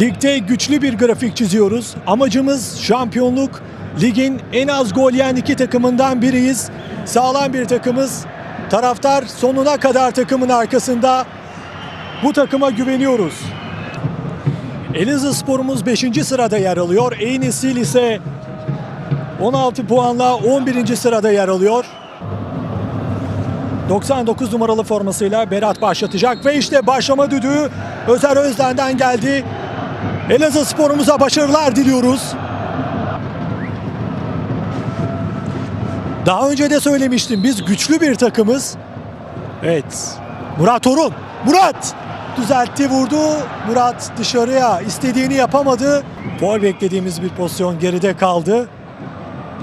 Ligde güçlü bir grafik çiziyoruz. Amacımız şampiyonluk. Ligin en az gol yiyen iki takımından biriyiz. Sağlam bir takımız. Taraftar sonuna kadar takımın arkasında. Bu takıma güveniyoruz. Elazığ sporumuz 5. sırada yer alıyor. Ey Nesil ise 16 puanla 11. sırada yer alıyor. 99 numaralı formasıyla Berat başlatacak ve işte başlama düdüğü Özer Özden'den geldi. Elazığ sporumuza başarılar diliyoruz. Daha önce de söylemiştim biz güçlü bir takımız. Evet. Murat Orun. Murat düzeltti vurdu. Murat dışarıya istediğini yapamadı. Gol beklediğimiz bir pozisyon geride kaldı.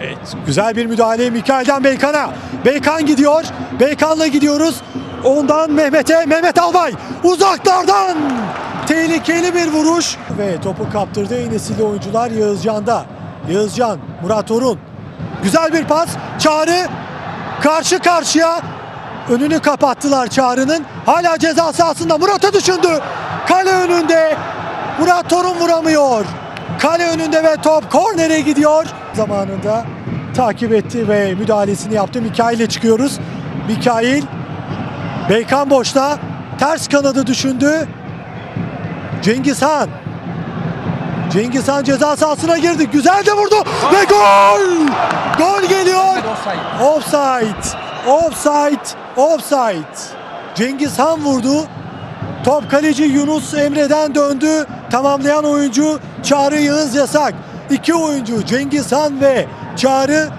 Evet, güzel bir müdahale Mikail'den Beykan'a. Beykan gidiyor. Beykan'la gidiyoruz. Ondan Mehmet'e. Mehmet Albay uzaklardan tehlikeli bir vuruş ve topu kaptırdı en nesilli oyuncular Yağızcan'da. Yağızcan, Murat Orun. Güzel bir pas. Çağrı karşı karşıya önünü kapattılar Çağrı'nın. Hala ceza sahasında Murat'a düşündü. Kale önünde. Murat Torun vuramıyor. Kale önünde ve top kornere gidiyor. Zamanında takip etti ve müdahalesini yaptı. Mikail'e çıkıyoruz. Mikail Beykan boşta. Ters kanadı düşündü. Cengiz Han. Cengiz Han ceza sahasına girdi. Güzel de vurdu ve gol! Gol geliyor. Offside. Offside. Offside. Cengiz Han vurdu. Top kaleci Yunus Emre'den döndü. Tamamlayan oyuncu Çağrı Yağız Yasak. İki oyuncu Cengiz Han ve Çağrı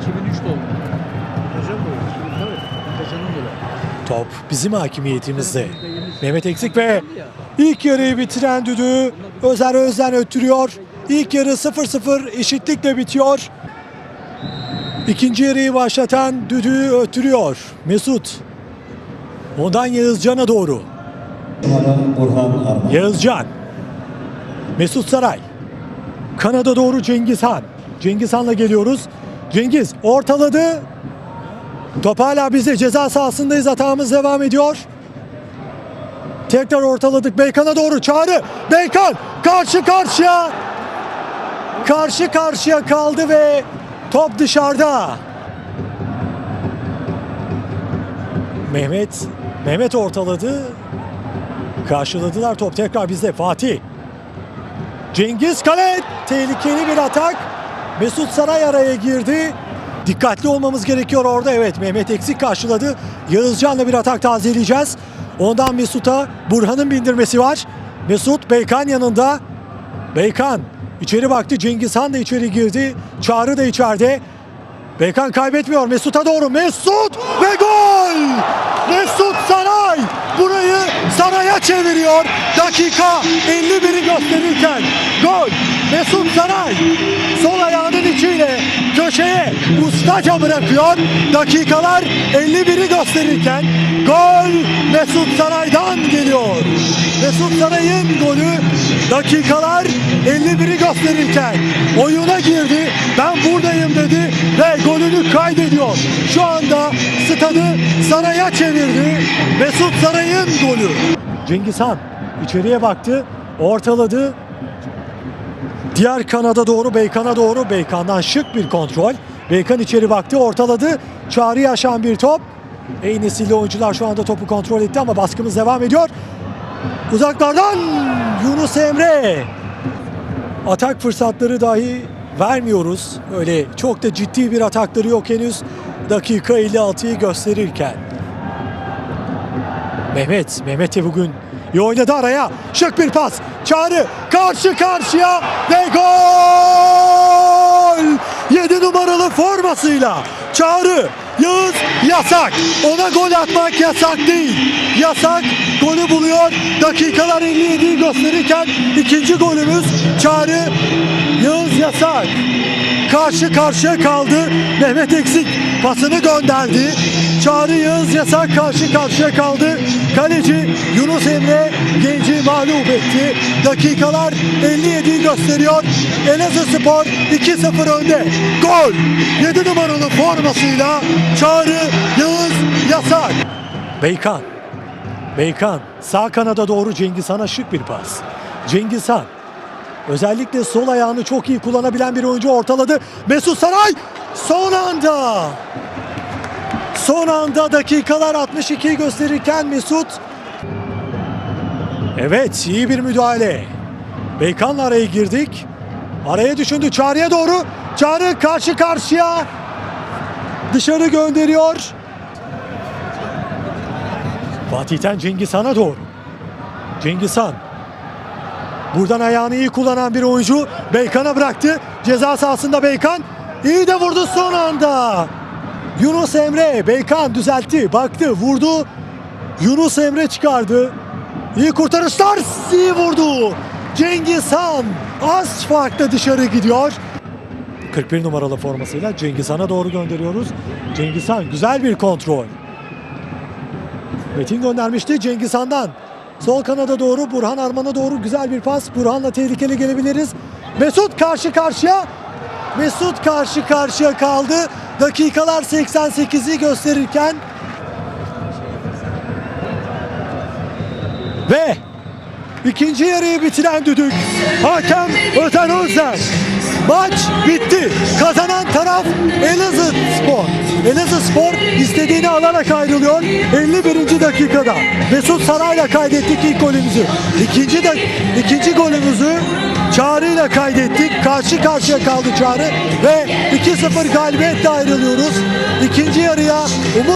2003 doğumlu. Top bizim hakimiyetimizde. Mehmet Eksik ve ilk yarıyı bitiren düdüğü Özer Özden öttürüyor. İlk yarı 0-0 eşitlikle bitiyor. İkinci yarıyı başlatan düdüğü öttürüyor. Mesut. Ondan Yağızcan'a doğru. Yağızcan. Mesut Saray. Kanada doğru Cengiz Han. Cengiz Han'la geliyoruz. Cengiz ortaladı. Top hala bizde ceza sahasındayız. Hatamız devam ediyor. Tekrar ortaladık. Beykan'a doğru çağrı. Beykan karşı karşıya. Karşı karşıya kaldı ve top dışarıda. Mehmet Mehmet ortaladı. Karşıladılar top tekrar bizde Fatih. Cengiz Kale tehlikeli bir atak. Mesut Saray araya girdi. Dikkatli olmamız gerekiyor orada. Evet Mehmet eksik karşıladı. Yağızcan'la bir atak tazeleyeceğiz. Ondan Mesut'a Burhan'ın bindirmesi var. Mesut Beykan yanında. Beykan içeri baktı. Cengiz Han da içeri girdi. Çağrı da içeride. Beykan kaybetmiyor. Mesut'a doğru. Mesut ve gol! Mesut Saray burayı Saray'a çeviriyor. Dakika 51'i gösterirken gol. Mesut Saray sol ayağının içiyle köşeye ustaca bırakıyor. Dakikalar 51'i gösterirken gol Mesut Saray'dan geliyor. Mesut Saray'ın golü dakikalar 51'i gösterirken oyuna girdi. Ben buradayım dedi ve golünü kaydediyor. Şu anda stadı Saray'a çevirdi. Mesut Saray'ın golü. Cengiz Han içeriye baktı. Ortaladı. Diğer kanada doğru Beykan'a doğru Beykan'dan şık bir kontrol. Beykan içeri baktı ortaladı. Çağrı aşan bir top. Ey nesilli oyuncular şu anda topu kontrol etti ama baskımız devam ediyor. Uzaklardan Yunus Emre. Atak fırsatları dahi vermiyoruz. Öyle çok da ciddi bir atakları yok henüz. Dakika 56'yı gösterirken. Mehmet, Mehmet de bugün iyi oynadı araya. Şık bir pas. Çağrı karşı karşıya ve gol! 7 numaralı formasıyla Çağrı Yağız yasak. Ona gol atmak yasak değil. Yasak golü buluyor. Dakikalar 57'yi gösterirken ikinci golümüz Çağrı Yağız yasak. Karşı karşıya kaldı. Mehmet Eksik pasını gönderdi. Çağrı Yağız yasak karşı karşıya kaldı. Kaleci Yunus Emre Genci mağlup etti. Dakikalar 57'yi gösteriyor. Elazığ Spor 2-0 önde. Gol! 7 numaralı formasıyla Çağrı Yağız Yasak. Beykan. Beykan sağ kanada doğru Cengiz Han'a şık bir pas. Cengiz Han. Özellikle sol ayağını çok iyi kullanabilen bir oyuncu ortaladı. Mesut Saray son anda. Son anda dakikalar 62'yi gösterirken Mesut. Evet iyi bir müdahale. Beykan'la araya girdik. Araya düşündü Çağrı'ya doğru. Çağrı karşı karşıya. Dışarı gönderiyor. Fatih'ten Cengiz Han'a doğru. Cengiz Han. Buradan ayağını iyi kullanan bir oyuncu. Beykan'a bıraktı. Ceza sahasında Beykan. İyi de vurdu son anda. Yunus Emre. Beykan düzeltti. Baktı. Vurdu. Yunus Emre çıkardı. İyi kurtarışlar. İyi vurdu. Cengiz Han az farkla dışarı gidiyor. 41 numaralı formasıyla Cengiz Han'a doğru gönderiyoruz. Cengiz Han güzel bir kontrol. Metin göndermişti Cengiz Han'dan. Sol kanada doğru Burhan Arman'a doğru güzel bir pas. Burhan'la tehlikeli gelebiliriz. Mesut karşı karşıya. Mesut karşı karşıya kaldı. Dakikalar 88'i gösterirken ve ikinci yarıyı bitiren düdük. Hakem Öten Özden. Maç bitti. Kazanan taraf Elazığ Spor. Elazığ Spor istediğini alarak ayrılıyor 51. dakikada. Mesut Saray'la kaydettik ilk golümüzü. İkinci de ikinci golümüzü Çağrı'yla kaydettik. Karşı karşıya kaldı Çağrı ve 2-0 galibiyetle ayrılıyoruz. İkinci yarıya umut